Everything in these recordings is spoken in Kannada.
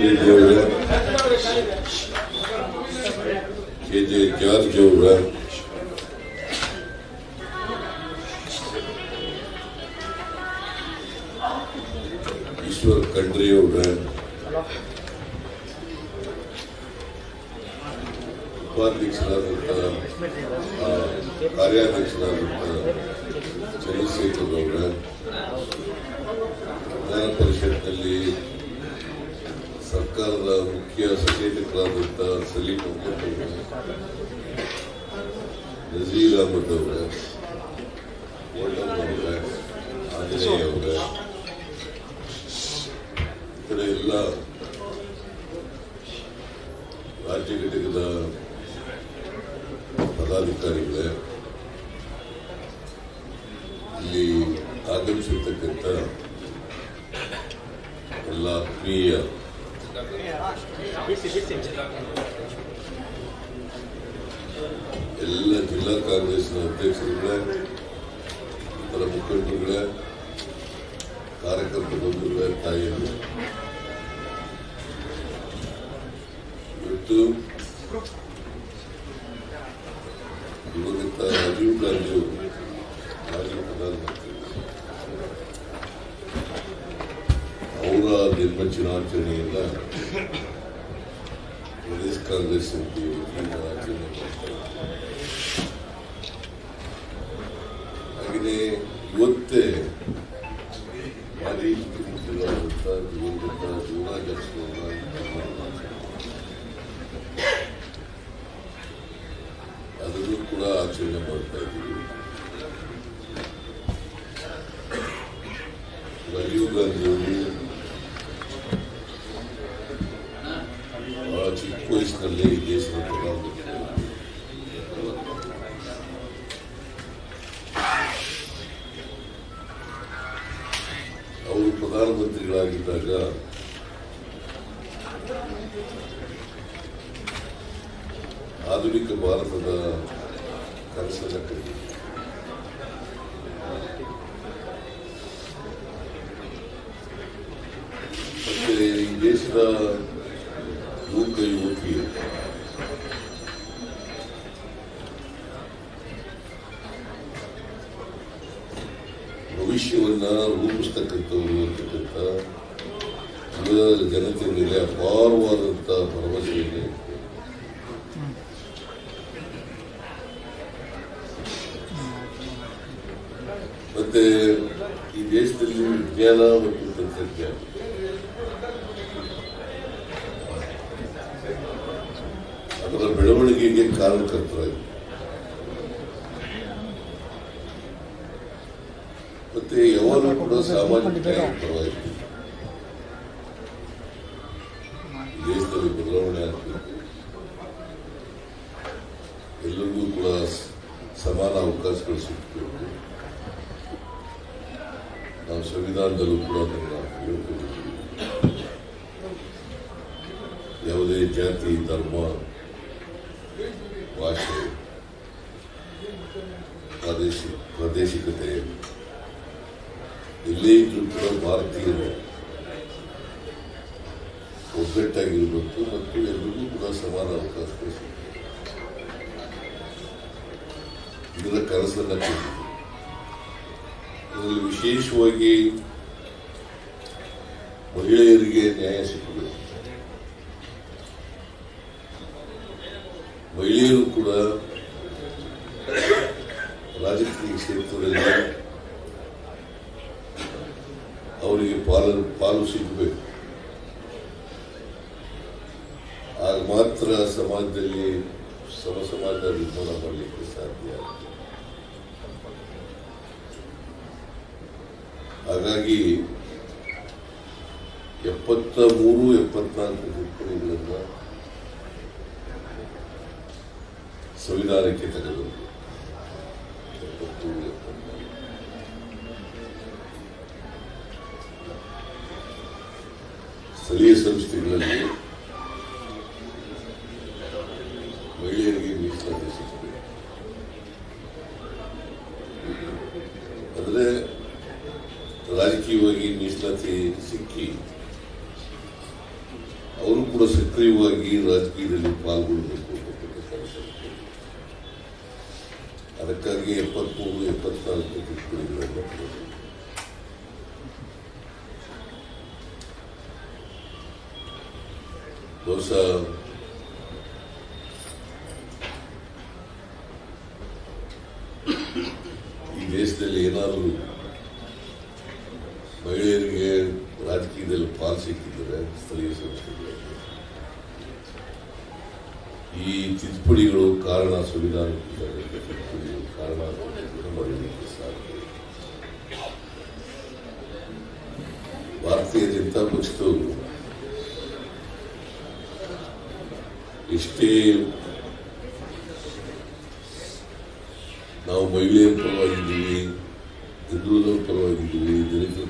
ರೆಡ್ಡಿ ಅವರ ಕೆ ಜೆ ಜಾರ್ಜ್ ಅವರ ಈಶ್ವರ್ ಖಂಡ್ರೆ ಅವರ ಉಪಾಧ್ಯಕ್ಷರಾದಂಥ ಆ, ಕಾರ್ಯಾಧ್ಯಕ್ಷರಾದಂಥ ಚಂದ್ರಶೇಖರ್ ಅವರ ವಿಧಾನ ಪರಿಷತ್ನಲ್ಲಿ ಸರ್ಕಾರದ ಮುಖ್ಯ ಸಚೇತಕರಾದಂಥ ಸಲೀಂ ಅಹ್ಮದ್ ಅವರ ನಜೀರ್ ಅಹಮದ್ ಅವರ ಓಟಮ್ ಅವರ ಆಂಜನೇಯ ಅವರ ಇತರ ಎಲ್ಲ ರಾಜ್ಯ ಘಟಕದ ಪದಾಧಿಕಾರಿಗಳೇ ಇಲ್ಲಿ ಆಗಮಿಸಿರ್ತಕ್ಕಂಥ ಎಲ್ಲ ಆತ್ಮೀಯ ಎಲ್ಲ ಜಿಲ್ಲಾ ಕಾಂಗ್ರೆಸ್ನ ಅಧ್ಯಕ್ಷರುಗಳೇ, ಇತರ ಮುಖಂಡರುಗಳೇ ಕಾರ್ಯಕರ್ತ ಬಂಧುಗಳೇ ತಾಯಿಯರು. ಇವತ್ತು ದಿವಂಗತ ರಾಜೀವ್ ಗಾಂಧಿ ಮಾಜಿ ಅವರ ಜನ್ಮದಿನಾಚರಣೆಯನ್ನ ಪ್ರದೇಶ ಕಾಂಗ್ರೆಸ್ ಸಮಿತಿ ವತಿಯಿಂದ ಆಚರಣೆ ಮಾಡ್ತಾರೆ ಹಾಗೆಯೇ ಇವತ್ತೇ ಮಾಜಿ ಮುಖ್ಯಮಂತ್ರಿಗಳಾದಂಥ ದಿವಂಗತ ಅರಸು ಅದನ್ನು ಕೂಡ ಆಚರಣೆ ಮಾಡ್ತಾ ಇದ್ದೀವಿ ರಾಜೀವ್ ದೇಶದ ಯುವಕ ಯುವತಿಯರು ಭವಿಷ್ಯವನ್ನ ರೂಪಿಸ್ತಕ್ಕಂಥವ್ರು ಅಂತಕ್ಕಂಥ ಜನತೆ ಮೇಲೆ ಅಪಾರವಾದಂಥ ಭರವಸೆಯನ್ನು ಇದೆ ಮತ್ತೆ ಈ ದೇಶದಲ್ಲಿ ವಿಜ್ಞಾನ ಮತ್ತು ತಂತ್ರಜ್ಞಾನ ಅದರ ಬೆಳವಣಿಗೆಗೆ ಕಾರಣಕರ್ತರಾಗಿ ಮತ್ತೆ ಯಾವಾಗಲೂ ಕೂಡ ಸಾಮಾಜಿಕ ನ್ಯಾಯದ ಪರವಾಗಿ ಈ ದೇಶದಲ್ಲಿ ಬದಲಾವಣೆ ಆಗಬೇಕು. ಎಲ್ಲರಿಗೂ ಕೂಡ ಸ- ಸಮಾನ ಅವಕಾಶಗಳು ಸಿಗಬೇಕು. ನಾವು ಸಂವಿಧಾನದಲ್ಲೂ ಕೂಡ ಅದನ್ನು ಹೇಳ್ಕೊಂಡಿದ್ದೀವಿ ಯಾವುದೇ ಜಾತಿ, ಧರ್ಮ ಭಾಷೆ ಪ್ರಾದೇಶಿಕ ಪ್ರಾದೇಶಿಕತೆ ಎಲ್ಲೇ ಇದ್ರೂ ಕೂಡ ಭಾರತೀಯರು ಒಗ್ಗಟ್ಟಾಗಿರಬೇಕು ಮತ್ತು ಎಲ್ಲರಿಗೂ ಕೂಡ ಸಮಾನ ಅವಕಾಶಗಳು ಸಿಗಬೇಕು ಇದರ ಕನಸನ್ನ ಕಂಡಿದ್ದೀವಿ ಇದರಲ್ಲಿ ವಿಶೇಷವಾಗಿ ಮಹಿಳೆಯರಿಗೆ ನ್ಯಾಯ ಸಿಗಬೇಕು ಮಹಿಳೆಯರು ಕೂಡ ರಾಜಕೀಯ ಕ್ಷೇತ್ರದಲ್ಲಿ ಅವರಿಗೆ ಪಾಲು ಪಾಲು ಸಿಗಬೇಕು. ಆಗ ಮಾತ್ರ ಸಮಾಜದಲ್ಲಿ ಸಮ ಸಮಾಜ ನಿರ್ಮಾಣ ಮಾಡಲಿಕ್ಕೆ ಸಾಧ್ಯ ಹಾಗಾಗಿ ಎಪ್ಪತ್ತ ಮೂರು, ಎಪ್ಪತ್ನಾಲ್ಕು ಸಂವಿಧಾನಕ್ಕೆ ತೆಗೆದು ಎಪ್ಪತ್ಮೂರು ಸ್ಥಳೀಯ ಸಂಸ್ಥೆಗಳಲ್ಲಿ ಮಹಿಳೆಯರಿಗೆ ಮೀಸಲಾತಿ ಸಿಗ್ತದೆ ಅಂದರೆ ರಾಜಕೀಯವಾಗಿ ಮೀಸಲಾತಿ ಸಿಕ್ಕಿ ಅವರು ಕೂಡ ಸಕ್ರಿಯವಾಗಿ ರಾಜಕೀಯದಲ್ಲಿ ಪಾಲ್ಗೊಳ್ಳಬೇಕು ಅಂತಕ್ಕಂಥ ಸಂಕಲ್ಪ. ಅದಕ್ಕಾಗಿ ಎಪ್ಪತ್ಮೂರು ಎಪ್ಪತ್ನಾಲ್ಕು ಮಾಡಿದೆ. ಬಹುಶಃ ಈ ದೇಶದಲ್ಲಿ ಏನಾದರೂ ಮಹಿಳೆಯರಿಗೆ ರಾಜಕೀಯದಲ್ಲಿ ಪಾಲು ಸಿಕ್ಕಿದ್ರೆ ಸ್ಥಳೀಯ ಸಂಸ್ಥೆಗಳಲ್ಲಿ ಈ ತಿದ್ದುಪಡಿಗಳು ಕಾರಣ ಸುವಿಧಾನ ಕಾರಣ ಸಾಧ್ಯ ಭಾರತೀಯ ಜನತಾ ಪಕ್ಷದವರು ಎಷ್ಟೇ ನಾವು ಮಹಿಳೆಯರ ಪರವಾಗಿದ್ದೀವಿ ಹಿಂದುಳಿದರ ಪರವಾಗಿದ್ದೀವಿ, ದಲಿತರ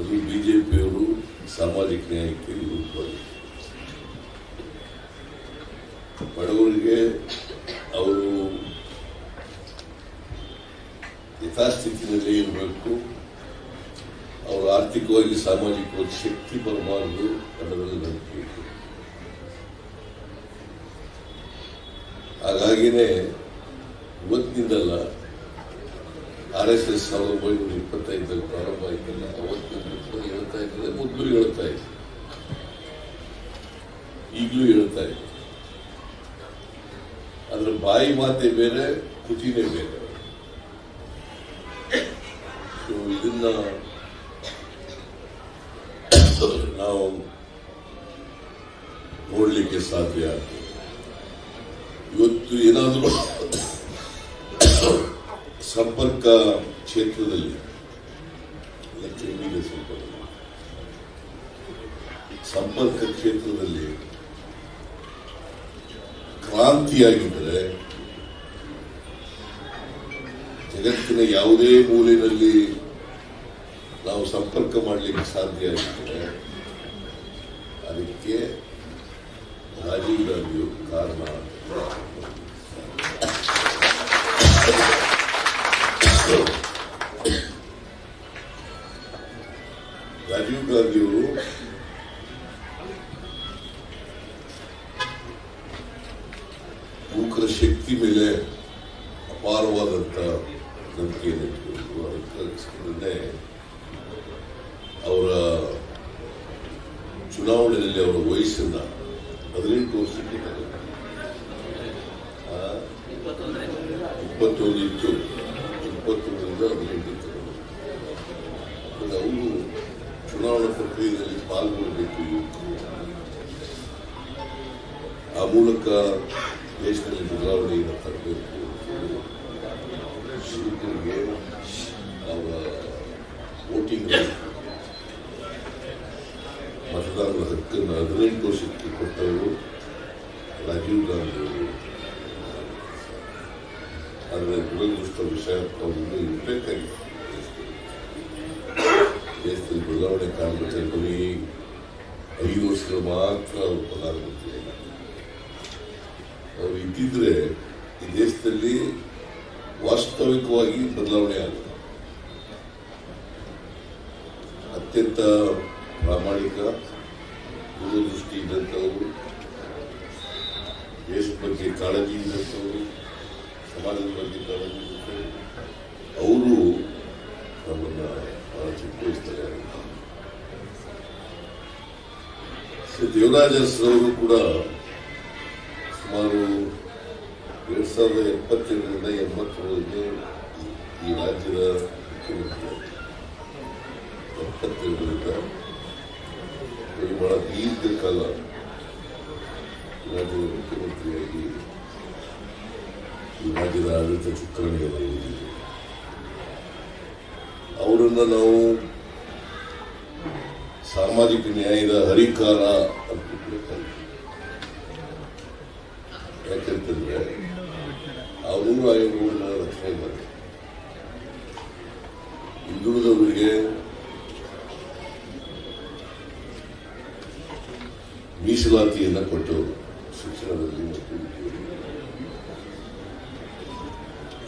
ಅದು ಪಿಯವರು ಸಾಮಾಜಿಕ ನ್ಯಾಯಕ್ಕೆ ವಿರುದ್ಧವಾಗಿ. ಬಡವರಿಗೆ ಅವರು ಯಥಾಸ್ಥಿತಿನಲ್ಲಿ ಇರಬೇಕು ಅವರು ಆರ್ಥಿಕವಾಗಿ ಸಾಮಾಜಿಕವಾಗಿ ಶಕ್ತಿ ಬರಬಾರದು ಅನ್ನೋದನ್ನು ನಂಬಿಕೆ ಹಾಗಾಗಿನೇ ಇವತ್ತಿನಿಂದಲ್ಲ ಆರ್ ಎಸ್ ಎಸ್ ಸಾವಿರದ ಒಂಬೈನೂರ ಇಪ್ಪತ್ತೈದರಲ್ಲಿ ಪ್ರಾರಂಭ ಆಯ್ತಲ್ಲ, ಅವತ್ತು ಹೇಳ್ತಾ ಇದ್ದಾರೆ, ಮೊದಲು ಹೇಳ್ತಾ ಇದೆ ಈಗಲೂ ಹೇಳ್ತಾ ಇದೆ ಅದ್ರ ಬಾಯಿ ಮಾತೆ ಬೇರೆ ಕೃತಿನೇ ಬೇರೆ. ಸೊ ಇದನ್ನ ನಾವು ನೋಡಲಿಕ್ಕೆ ಸಾಧ್ಯ ಆಗ್ತದೆ. ಇವತ್ತು ಏನಾದರೂ ಸಂಪರ್ಕ ಕ್ಷೇತ್ರದಲ್ಲಿ ಎಲೆಕ್ಟ್ರಿಕ್ ಮೀಡಿಯಾ ಸಂಪರ್ಕ ಕ್ಷೇತ್ರದಲ್ಲಿ ಕ್ರಾಂತಿಯಾಗಿದ್ದರೆ ಜಗತ್ತಿನ ಯಾವುದೇ ಮೂಲೆಯಲ್ಲಿ ನಾವು ಸಂಪರ್ಕ ಮಾಡಲಿಕ್ಕೆ ಸಾಧ್ಯ ಆಗಿದ್ದರೆ ಅದಕ್ಕೆ ರಾಜೀವ್ ಗಾಂಧಿಯು ಕಾರಣ. ಯುವಕರ ಶಕ್ತಿ ಮೇಲೆ ಅಪಾರವಾದಂಥ ನಂಬಿಕೆಯನ್ನು ಇಟ್ಕೊಂಡು ಅದಕ್ಕೋಸ್ಕರನೇ ಅವರ ಚುನಾವಣೆಯಲ್ಲಿ ಅವರ ವಯಸ್ಸನ್ನ ಹದಿನೆಂಟು ವರ್ಷಕ್ಕೆ ಇಪ್ಪತ್ತೊಂದು ಇತ್ತು. ಇಪ್ಪತ್ತೊಂದರಿಂದ ಹದಿನೆಂಟು ತಗೊಂಡ್ರು. ಅವರು ಚುನಾವಣಾ ಪ್ರಕ್ರಿಯೆಯಲ್ಲಿ ಪಾಲ್ಗೊಳ್ಳಬೇಕು ಆ ಮೂಲಕ ದೇಶದಲ್ಲಿ ಬದಲಾವಣೆಯನ್ನು ತರಬೇಕು ಯುವಕರಿಗೆ ಅವರ ವೋಟಿಂಗ್ ರೈಟ್ ಮತದಾರರ ಹಕ್ಕನ್ನು ಹದಿನೆಂಟು ವರ್ಷಕ್ಕೆ ಕೊಟ್ಟವರು ರಾಜೀವ್ ಗಾಂಧಿ ಅವರು. ದುರದೃಷ್ಟ ವಿಷಯ ಅವರಿಂದ ಇರಬೇಕಾಗಿತ್ತು ದೇಶದಲ್ಲಿ ಬದಲಾವಣೆ ಕಾರಣಕ್ಕೆ ಬರೀ ಐದು ವರ್ಷಗಳು ಮಾತ್ರ ಅವರು ಪ್ರಧಾನಮಂತ್ರಿಯಾಗಿದ್ದರು ಇದ್ದಿದ್ರೆ ಈ ದೇಶದಲ್ಲಿ ವಾಸ್ತವಿಕವಾಗಿ ಬದಲಾವಣೆ ಆಗುತ್ತೆ. ಅತ್ಯಂತ ಪ್ರಾಮಾಣಿಕ, ದೂರದೃಷ್ಟಿ ಇದ್ದಂಥವರು ದೇಶದ ಬಗ್ಗೆ ಕಾಳಜಿ ಇದ್ದಂಥವರು, ಸಮಾಜದ ಬಗ್ಗೆ ಕಾಳಜಿ ಇದ್ದಂಥವ್ರು, ಅವರು ನಮ್ಮನ್ನು ಬಹಳ ಚಿಕ್ಕ ವಯಸ್ಸಲ್ಲಿ ಶ್ರೀ ದೇವರಾಜ ಅವರು ಕೂಡ ಸುಮಾರು ಎರಡ್ ಸಾವಿರದ ಎಪ್ಪತ್ತೆರಡರಿಂದ ಎಂಬತ್ತೊಂದಕ್ಕೆ ಈ ರಾಜ್ಯದ ಮುಖ್ಯಮಂತ್ರಿ ಎಪ್ಪತ್ತೆರಡರಿಂದ ಈ ಬಹಳ ದೀರ್ಘಕಾಲ ರಾಜ್ಯದ ಮುಖ್ಯಮಂತ್ರಿಯಾಗಿ ಈ ರಾಜ್ಯದ ಆಡಳಿತ ಚುಕ್ಕಾಣಿಯನ್ನು ಹಿಡಿದಿದೆ ಅವರನ್ನು ನಾವು ಸಾಮಾಜಿಕ ನ್ಯಾಯದ ಹರಿಕಾರ ಅಂತ ಅವರು ಆಯೋಗಗಳನ್ನ ರಕ್ಷಣೆ ಮಾಡಿ ಹಿಂದುಳಿದವರಿಗೆ ಮೀಸಲಾತಿಯನ್ನು ಕೊಟ್ಟವರು ಶಿಕ್ಷಣದಲ್ಲಿ.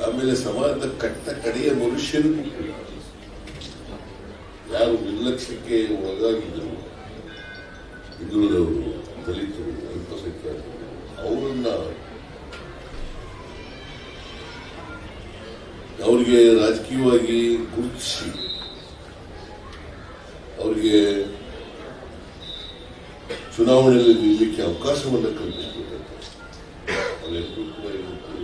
ಆಮೇಲೆ ಸಮಾಜದ ಕಟ್ಟ ಕಡೆಯ ಮನುಷ್ಯನಿಗೂ ಯಾರು ನಿರ್ಲಕ್ಷ್ಯಕ್ಕೆ ಒಳಗಾಗಿದ್ದರು ಅವರಿಗೆ ರಾಜಕೀಯವಾಗಿ ಗುರುತಿಸಿ, ಅವರಿಗೆ ಚುನಾವಣೆಯಲ್ಲಿ ನಿಲ್ಲಕ್ಕೆ ಅವಕಾಶವನ್ನು ಕಲ್ಪಿಸಬೇಕಂತ ಅವರೆಲ್ಲರೂ ಕೂಡ ಇವತ್ತು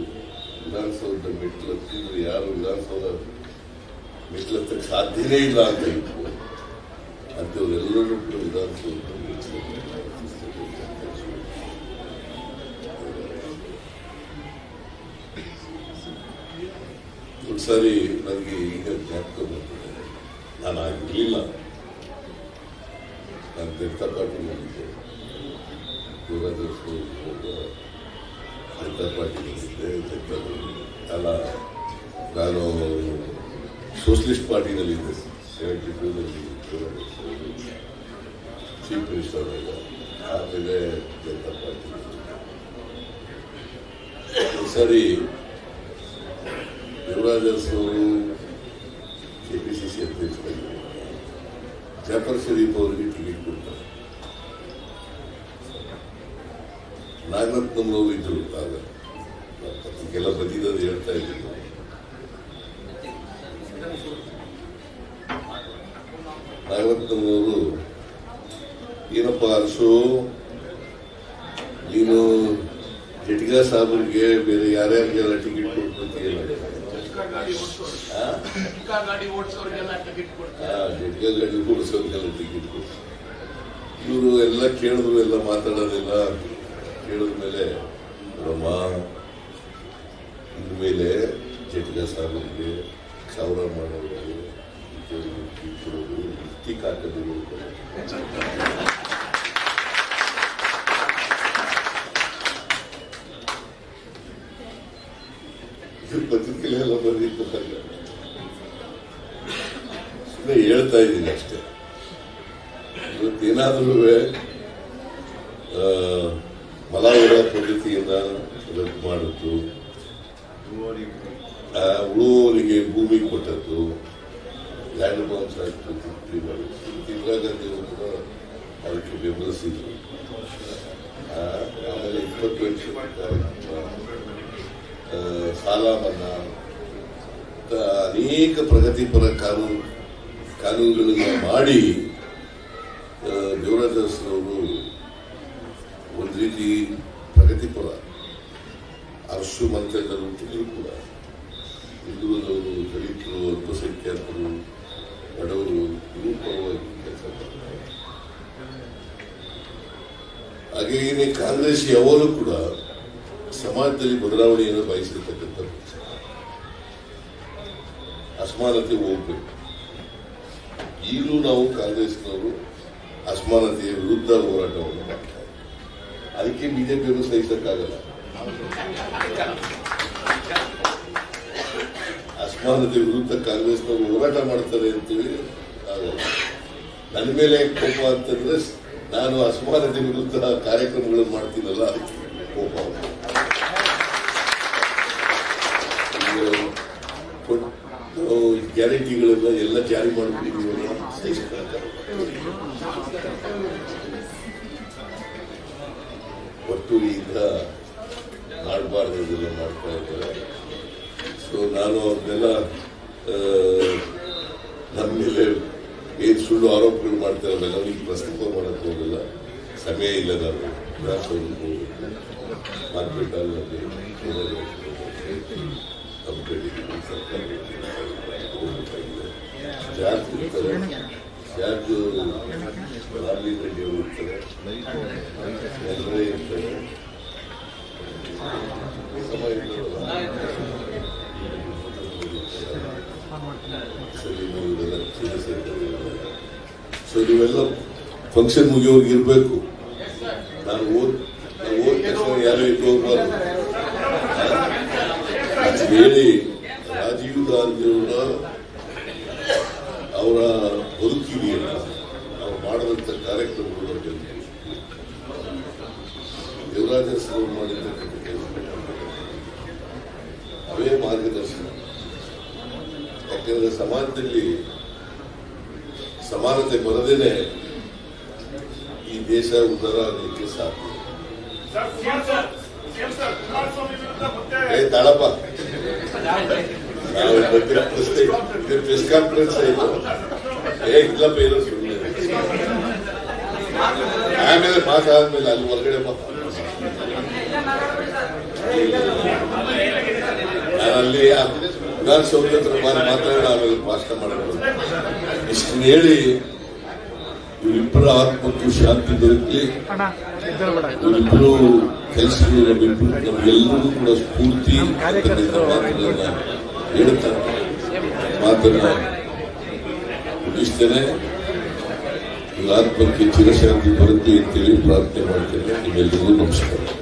ವಿಧಾನಸೌಧದ ಮೆಟ್ಲು ಹತ್ತಿದ್ರೆ ಯಾರು ವಿಧಾನಸೌಧ ಮೆಟ್ಲು ಹತ್ತಕ್ಕೆ ಸಾಧ್ಯನೇ ಇಲ್ಲ ಅಂತ ಇತ್ತು ಅಂಥವರೆಲ್ಲರೂ ಕೂಡ ವಿಧಾನಸೌಧ ಮೆಟ್ಲು ಒಂದ್ಸಾರಿ ನನಗೆ ಈಗ ಜ್ಞಾಪಕ ಬಂದಿದೆ. ನಾನು ಆಗಿರಲಿಲ್ಲ. ನಾನು ಪಾರ್ಟಿ ಮಾಡಿದ್ದೆ ದೂರದರ್ಶನ ಮಾಡಿದ್ದೆ ಜನತಾ ಅಲ್ಲ, ನಾನು ಸೋಷಲಿಸ್ಟ್ ಪಾರ್ಟಿನಲ್ಲಿದ್ದೆ ಸೆವೆಂಟಿ ಟೂನಲ್ಲಿ ಚೀಫ್ ಮಿನಿಸ್ಟರ್ ಆಮೇಲೆ ಜನತಾ ಪಾರ್ಟಿ ಸರಿ ಯುವರಾಜ್ ಅವರು ಕೆ ಪಿ ಸಿ ಸಿ ಅಧ್ಯಕ್ಷರಾಗಿದ್ದಾರೆ ಜಾಫರ್ ಶರೀಫ್ ಅವರಿಗೆ ಟಿಕೆಟ್ ಕೊಡ್ತಾರೆ ನಾಗರತ್ನಂನವರು ಇದ್ರು ಆಗ ಪತ್ರಿಕೆಲ್ಲ ಬದಿದದು ಹೇಳ್ತಾ ಇದ್ರು ನಾಗರತ್ನಂನವರು ಏನಪ್ಪ ಅರಸು ನೀನು ಜಟ್ಗಾ ಸಾಹೇಬರಿಗೆ ಬೇರೆ ಯಾರ್ಯಾರಿಗೆಲ್ಲ ಟಿಕೆಟ್ ಆ? ಗಾಡಿ ಓಡಿಸೋರಿಗೆಲ್ಲ ಟಿಕೆಟ್ ಗಾಡಿ ಟಿಕೆಟ್ ಇವರು ಎಲ್ಲ ಕೇಳಿದ್ರು ಎಲ್ಲ ಮಾತಾಡೋದಿಲ್ಲ ಕೇಳಿದ್ಮೇಲೆ ರಮ್ಮ ಮೇಲೆ ಜಟ್ಗೆ ಸಾಗೋರಿಗೆ ಸಾವಿರ ಮಾಡೋರಿಗೆ ಕೊಡೋದು ಟಿಕ್ ಹಾಕೋದು ಹೇಳ್ತಾ ಇದ್ದೀನಿ ಅಷ್ಟೇ ಇವತ್ತೇನಾದ್ರೂ ಮಲಾವರ ಪದ್ಧತಿಯನ್ನ ರದ್ದು ಮಾಡಿದ್ದು ಉಳುವವರಿಗೆ ಭೂಮಿ ಕೊಟ್ಟದ್ದು ಲ್ಯಾಂಡ್ ಬಾಂಬ್ಸ್ ಆಯಿತು ತಿಪ್ಪಿ ಮಾಡಿದ್ದು ಇಂದಿರಾ ಗಾಂಧಿ ಅವರು ಅದಕ್ಕೆ ಬೆಂಬಲಿಸಿದ್ರು. ಆಮೇಲೆ ಇಪ್ಪತ್ತು ವರ್ಷ ಸಾಲ ಮನ್ನಾ. ಅನೇಕ ಪ್ರಗತಿಪರ ಕಾನೂನು ಕಾನೂನುಗಳನ್ನ ಮಾಡಿ ಆ, ದೇವರಾಜ ಅವರು ಒಂದು ರೀತಿ ಪ್ರಗತಿಪರ ಅರಸು ಮಂತ್ರಿಗಳು ಕೂಡ. ಹಿಂದುಳಿದವರು ದಲಿತರು ಅಲ್ಪಸಂಖ್ಯಾತರು ಬಡವರು ಇನ್ನೂ ಪರವಾಗಿ ಕೆಲಸ ಮಾಡ್ತಾರೆ. ಹಾಗೆಯೇ ಕಾಂಗ್ರೆಸ್ ಯಾವಾಗಲೂ ಕೂಡ ಸಮಾಜದಲ್ಲಿ ಬದಲಾವಣೆಯನ್ನು ಬಯಸಿರ್ತಕ್ಕಂಥ ಅಸಮಾನತೆ ಹೋಗ್ಬೇಕು. ಈಗಲೂ ನಾವು ಕಾಂಗ್ರೆಸ್ನವರು ಅಸಮಾನತೆಯ ವಿರುದ್ಧ ಹೋರಾಟವನ್ನು ಮಾಡ್ತಾರೆ ಅದಕ್ಕೆ ಬಿಜೆಪಿಯನ್ನು ಸಹಿಸಕ್ಕಾಗಲ್ಲ. ಅಸಮಾನತೆ ವಿರುದ್ಧ ಕಾಂಗ್ರೆಸ್ನವರು ಹೋರಾಟ ಮಾಡ್ತಾರೆ ಅಂತೇಳಿ ನನ್ನ ಮೇಲೆ ಕೋಪ ಅಂತಂದ್ರೆ ನಾನು ಅಸಮಾನತೆ ವಿರುದ್ಧ ಕಾರ್ಯಕ್ರಮಗಳನ್ನು ಮಾಡ್ತೀನಲ್ಲ ಅದಕ್ಕೆ ಕೋಪ ಗ್ಯಾರಂಟಿಗಳನ್ನ ಎಲ್ಲ ಜಾರಿ ಮಾಡಿಬಿಟ್ಟಿದ್ದೀವಲ್ಲ ಸಹಿಸ್ಕೊಳಕ್ಕಾಗಲ್ಲ. ಒಟ್ಟು ಈಗ ಮಾಡಬಾರ್ದೆಲ್ಲ ಮಾಡ್ತಾ ಇದ್ದಾರೆ ಸೊ ನಾನು ಅವ್ರನ್ನೆಲ್ಲ ನಮ್ಮ ಮೇಲೆ ಏನು ಸುಳ್ಳು ಆರೋಪಗಳು ಮಾಡ್ತಾರಲ್ಲ ನಾನು ಈಗ ಪ್ರಸ್ತುತ ಮಾಡಕ್ಕೆ ಹೋಗಲ್ಲ ಸಮಯ ಇಲ್ಲ ನಾನು ವಿಧಾನಸೌಧಕ್ಕೆ ಹೋಗ್ಬೇಕು ಮಾರ್ಕೆಟ್ ಅಲ್ಲಿ ಕಂಪ್ಲೀಟ್ ಸರ್ಕಾರ ಚಾರ್ಜ್ ಇರ್ತದೆ ಚಾರ್ಜು ಲಾಲಿನಲ್ಲಿ ಹೋಗ್ತಾರೆ ಎಲ್ಲರೇ ಇರ್ತಾರೆ. ಸೊ ಇವೆಲ್ಲ ಫಂಕ್ಷನ್ ಮುಗಿಯೋರ್ಗಿರಬೇಕು ಅವೇ ಮಾರ್ಗದರ್ಶನ. ಯಾಕೆಂದ್ರೆ ಸಮಾಜದಲ್ಲಿ ಸಮಾನತೆ ಬರದೇನೆ ಈ ದೇಶ ಉದ್ಧಾರ ಆಗಲಿಕ್ಕೆ ಸಾಧ್ಯ. ತಾಳಪ್ಪ. ಪ್ರೆಸ್ ಕಾನ್ಫರೆನ್ಸ್ ಆಯ್ತು ಏ ಇಲ್ಲಪ್ಪ ಏನೋ ಸುಮ್ಮನೆ ಆಮೇಲೆ ಮಾತಾದ್ಮೇಲೆ ಅಲ್ಲಿ ಹೊರಗಡೆ ಬಾ. ಅಲ್ಲಿ ಆ ವಿಧಾನಸೌಧ ಹತ್ರ ಬಂದು ಮಾತಾಡೋಣ ಆಮೇಲೆ ಭಾಷಣ ಮಾಡಬೇಕು ಇಷ್ಟು ಹೇಳಿ ಇವರಿಬ್ಬರ ಆತ್ಮಕ್ಕೂ ಶಾಂತಿ ದೊರಕಲಿ. ಇವರಿಬ್ಬರು ಕೆಲಸಗಳು ನಮ್ಮಿಬ್ಬರು ನಮ್ಗೆಲ್ಲರಿಗೂ ಕೂಡ ಸ್ಫೂರ್ತಿ ಮಾತುಗಳನ್ನ ಹೇಳ್ತಾರೆ. ಮಾತನ್ನ ಮುಗಿಸ್ತೇನೆ. ಇವ್ರ ಆತ್ಮಕ್ಕೆ ಚಿರಶಾಂತಿ ಬರುತ್ತೆ ಅಂತೇಳಿ ಪ್ರಾರ್ಥನೆ ಮಾಡ್ತೇನೆ. ನಿಮ್ಮೆಲ್ಲರಿಗೂ ನಮಸ್ಕಾರ.